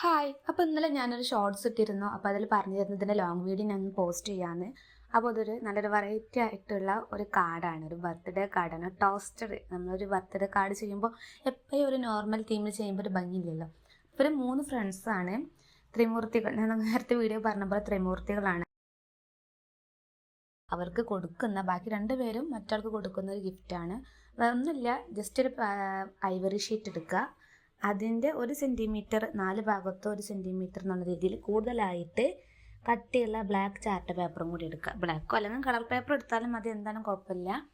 Hi അപ്പോൾ ഇന്നലെ ഞാനൊരു ഷോർട്സ് ഇട്ടിരുന്നു. അപ്പോൾ അതിൽ പറഞ്ഞു തരുന്നതിന്റെ ലോങ് വീഡിയോ ഞാൻ പോസ്റ്റ് ചെയ്യാമെന്ന് അപ്പോൾ അതൊരു നല്ലൊരു വെറൈറ്റി ആയിട്ടുള്ള ഒരു കാർഡാണ് ഒരു ബർത്ത്ഡേ കാർഡാണ് ടോസ്റ്റഡ് നമ്മളൊരു ബർത്ത്ഡേ കാർഡ് ചെയ്യുമ്പോൾ എപ്പോഴും ഒരു നോർമൽ തീമിൽ ചെയ്യുമ്പോൾ ഒരു ഭംഗിയില്ലല്ലോ. ഇവർ മൂന്ന് ഫ്രണ്ട്സാണ് ത്രിമൂർത്തികൾ. ഞാൻ നേരത്തെ വീഡിയോ പറഞ്ഞ പോലെ ത്രിമൂർത്തികളാണ്. അവർക്ക് കൊടുക്കുന്ന ബാക്കി രണ്ടുപേരും മറ്റാൾക്ക് കൊടുക്കുന്ന ഒരു ഗിഫ്റ്റാണ് ഒന്നുമില്ല. ജസ്റ്റ് ഒരു ഐവറി ഷീറ്റ് എടുക്കുക. അതിന്റെ ഒരു സെന്റിമീറ്റർ നാല് ഭാഗത്ത് ഒരു സെന്റിമീറ്റർ എന്നുള്ള രീതിയിൽ കൂടുതലായിട്ട് കട്ടിയുള്ള ബ്ലാക്ക് ചാർട്ട് പേപ്പറും കൂടി എടുക്കുക. ബ്ലാക്കോ അല്ലെങ്കിൽ കളർ പേപ്പർ എടുത്താലും അത് എന്തായാലും കുഴപ്പമില്ല.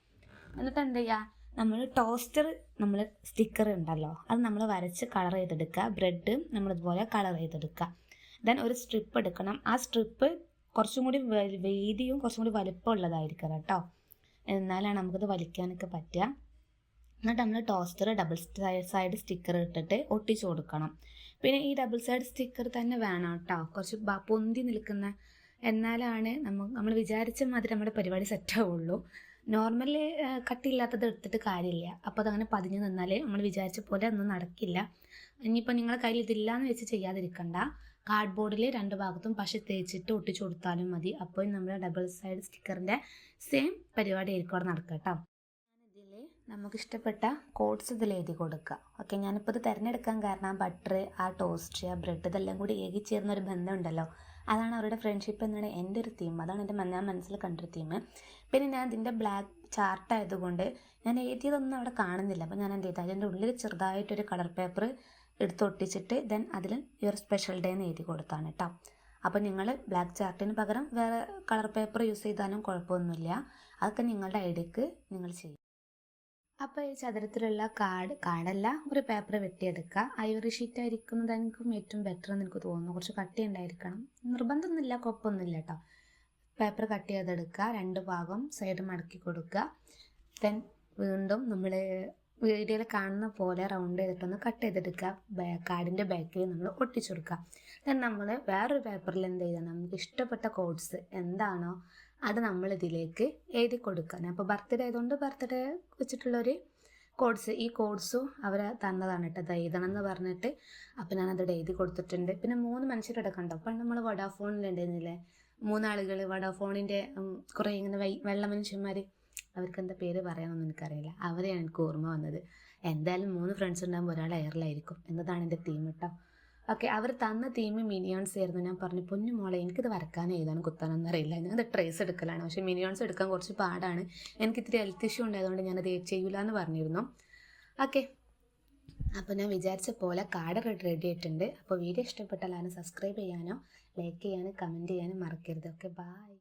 എന്നിട്ട് എന്ത് ചെയ്യുക? നമ്മൾ ടോസ്റ്റർ നമ്മൾ സ്റ്റിക്കർ ഉണ്ടല്ലോ അത് നമ്മൾ വരച്ച് കളർ ചെയ്തെടുക്കുക. ബ്രെഡ് നമ്മളിതുപോലെ കളർ ചെയ്തെടുക്കുക. ദെൻ ഒരു സ്ട്രിപ്പ് എടുക്കണം. ആ സ്ട്രിപ്പ് കുറച്ചും കൂടി വീതിയും കുറച്ചും കൂടി വലുപ്പമുള്ളതായിരിക്കണം കേട്ടോ. എന്നാലാണ് നമുക്കത് വലിക്കാനൊക്കെ പറ്റുക. എന്നിട്ട് നമ്മൾ ടോസ്റ്റർ ഡബിൾ സൈഡ് സ്റ്റിക്കർ ഇട്ടിട്ട് ഒട്ടിച്ചു കൊടുക്കണം. പിന്നെ ഈ ഡബിൾ സൈഡ് സ്റ്റിക്കർ തന്നെ വേണം കേട്ടോ കുറച്ച് പൊന്തി നിൽക്കുന്ന എന്നാലാണ് നമ്മൾ നമ്മൾ വിചാരിച്ച മാതിരി നമ്മുടെ പരിപാടി സെറ്റാവുള്ളൂ നോർമലി കട്ടിയില്ലാത്തത് എടുത്തിട്ട് കാര്യമില്ല. അപ്പോൾ അതങ്ങനെ പതിഞ്ഞു നിന്നാൽ നമ്മൾ വിചാരിച്ച പോലെ ഒന്നും നടക്കില്ല. ഇനിയിപ്പോൾ നിങ്ങളുടെ കയ്യിൽ ഇതില്ല എന്ന് വെച്ച് ചെയ്യാതിരിക്കണ്ട. കാർഡ് ബോർഡിൽ രണ്ട് ഭാഗത്തും പശ തേച്ചിട്ട് ഒട്ടിച്ചു കൊടുത്താലും മതി. അപ്പോൾ നമ്മുടെ ഡബിൾ സൈഡ് സ്റ്റിക്കറിന്റെ സെയിം പരിപാടി ആയിരിക്കും അവിടെ നടക്കുക കേട്ടോ നമുക്കിഷ്ടപ്പെട്ട കോഡ്സ് ഇതിൽ എഴുതി കൊടുക്കുക. ഓക്കെ ഞാനിപ്പോൾ ഇത് തിരഞ്ഞെടുക്കാൻ കാരണം ബട്ടർ ആ ടോസ്റ്റ് ആ ബ്രെഡ് ഇതെല്ലാം കൂടി ഏകി ചേർന്ന ഒരു ബന്ധമുണ്ടല്ലോ. അതാണ് അവരുടെ ഫ്രണ്ട്ഷിപ്പ് എന്നാണ് എന്റെ ഒരു തീം അതാണ് എന്റെ ഞാൻ മനസ്സിൽ കണ്ടൊരു തീം പിന്നെ ഞാൻ ഇതിന്റെ ബ്ലാക്ക് ചാർട്ട് ആയതുകൊണ്ട് ഞാൻ എഴുതിയതൊന്നും അവിടെ കാണുന്നില്ല. അപ്പോൾ ഞാൻ എന്ത് ചെയ്തു? അതിന്റെ ഉള്ളിൽ ചെറുതായിട്ടൊരു കളർ പേപ്പർ എടുത്ത് ഒട്ടിച്ചിട്ട് ദെൻ അതിൽ യുവർ സ്പെഷ്യൽ ഡേ എന്ന് എഴുതി കൊടുത്താണ് കേട്ടോ അപ്പോൾ നിങ്ങൾ ബ്ലാക്ക് ചാർട്ടിന് പകരം വേറെ കളർ പേപ്പർ യൂസ് ചെയ്താലും കുഴപ്പമൊന്നുമില്ല. അതൊക്കെ നിങ്ങളുടെ ഐഡിയക്ക് നിങ്ങൾ ചെയ്യും. അപ്പോൾ ഈ ചതുരത്തിലുള്ള കാർഡ് കാർഡല്ല ഒരു പേപ്പർ വെട്ടിയെടുക്കുക. ഐവറി ഷീറ്റ് ആയിരിക്കുന്നതായിരിക്കും ഏറ്റവും ബെറ്റർ എന്ന് എനിക്ക് തോന്നുന്നു. കുറച്ച് കട്ടി ഉണ്ടായിരിക്കണം നിർബന്ധമൊന്നുമില്ല കുഴപ്പമൊന്നുമില്ല കേട്ടോ പേപ്പർ കട്ട് ചെയ്തെടുക്കുക. രണ്ട് ഭാഗം സൈഡ് മടക്കി കൊടുക്കുക. ദെൻ വീണ്ടും നമ്മൾ വീഡിയോയിൽ കാണുന്ന പോലെ റൗണ്ട് ചെയ്തിട്ടൊന്ന് കട്ട് ചെയ്തെടുക്കുക. കാർഡിന്റെ ബാക്കിൽ നമ്മൾ ഒട്ടിച്ചു കൊടുക്കുക. ദെൻ നമ്മൾ വേറൊരു പേപ്പറിൽ എന്ത് ചെയ്യുക? നമുക്ക് ഇഷ്ടപ്പെട്ട കോഡ്സ് എന്താണോ അത് നമ്മൾ ഇതിലേക്ക് എഴുതി കൊടുക്കുക. അപ്പോൾ ബർത്ത്ഡേ ആയതുകൊണ്ട് ബർത്ത്ഡേ വെച്ചിട്ടുള്ളൊരു കോഡ്സ് ഈ കോഡ്സും അവർ തന്നതാണ് കേട്ടോ. അത് എഴുതണം എന്ന് പറഞ്ഞിട്ട് അപ്പോൾ ഞാനത് എഴുതി കൊടുത്തിട്ടുണ്ട്. പിന്നെ മൂന്ന് മനുഷ്യരുടെ കണ്ടോ? പണ്ട് നമ്മൾ വഡാഫോണിലുണ്ടായിരുന്നില്ലേ മൂന്നാളുകൾ വഡാഫോണിന്റെ കുറേ ഇങ്ങനെ വെള്ള മനുഷ്യന്മാർ അവർക്ക് എന്താ പേര് പറയാനൊന്നും എനിക്കറിയില്ല. അവരെയാണ് എനിക്ക് ഓർമ്മ വന്നത്. എന്തായാലും മൂന്ന് ഫ്രണ്ട്സ് ഉണ്ടാകുമ്പോൾ ഒരാൾ എയറിലായിരിക്കും എന്നതാണ് എന്റെ തീം കേട്ടോ ഓക്കെ അവർ തന്ന തീം മിനിയോൺസ് ആയിരുന്നു. ഞാൻ പറഞ്ഞു പൊന്നു മോളെ എനിക്കിത് വരക്കാൻ എഴുതാനും കുത്താനൊന്നും അറിയില്ല. ഞാനത് ട്രേസ് എടുക്കലാണ്. പക്ഷേ മിനിയോൺസ് എടുക്കാൻ കുറച്ച് പാടാണ്. എനിക്ക് ഇത്തിരി ഹെൽത്ത് ഇഷ്യൂ ഉണ്ടായതുകൊണ്ട് ഞാനത് ചെയ്യൂല എന്ന് പറഞ്ഞിരുന്നു. ഓക്കെ അപ്പോൾ ഞാൻ വിചാരിച്ച പോലെ കാർഡ് റെഡി ആയിട്ടുണ്ട്. അപ്പോൾ വീഡിയോ ഇഷ്ടപ്പെട്ടാൽ സബ്സ്ക്രൈബ് ചെയ്യാനോ ലൈക്ക് ചെയ്യാനോ കമന്റ് ചെയ്യാനോ മറക്കരുത്. Okay bye